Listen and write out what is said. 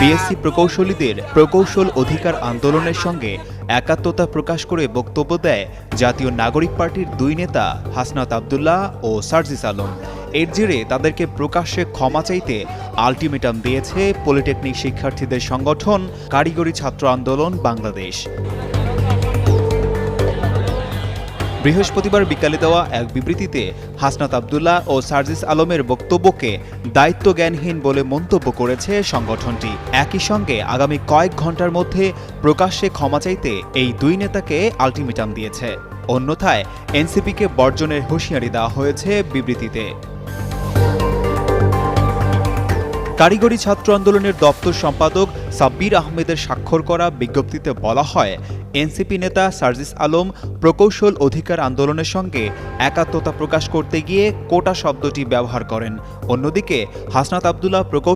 BSc প্রকৌশলীদের প্রকৌশল অধিকার আন্দোলনের সঙ্গে একাত্মতা প্রকাশ করে বক্তব্য দেয় জাতীয় নাগরিক পার্টির দুই নেতা হাসনাত আবদুল্লাহ ও সার্জিস আলম। এর জেরে তাদেরকে প্রকাশ্যে ক্ষমা চাইতে আলটিমেটাম দিয়েছে পলিটেকনিক শিক্ষার্থীদের সংগঠন কারিগরি ছাত্র আন্দোলন বাংলাদেশ। বৃহস্পতিবার বিকালে দেওয়া এক বিবৃতিতে হাসনাত আবদুল্লাহ ও সার্জিস আলমের বক্তব্যকে দায়িত্ব জ্ঞানহীন বলে মন্তব্য করেছে সংগঠনটি। একই সঙ্গে আগামী কয়েক ঘণ্টার মধ্যে প্রকাশ্যে ক্ষমা চাইতে এই দুই নেতাকে আলটিমেটাম দিয়েছে। অন্যথায় এনসিপিকে বর্জনের হুঁশিয়ারি দেওয়া হয়েছে বিবৃতিতে। কারিগরি ছাত্র আন্দোলনের দপ্তর সম্পাদক সাব্বির আহমেদের স্বাক্ষর করা বিজ্ঞপ্তিতে বলা হয়, এনসিপি নেতা সার্জিস আলম প্রকৌশল অধিকার আন্দোলনের সঙ্গে একাত্মতা প্রকাশ করতে গিয়ে কোটা শব্দটি ব্যবহার করেন। অন্যদিকে হাসনাত আবদুল্লাহ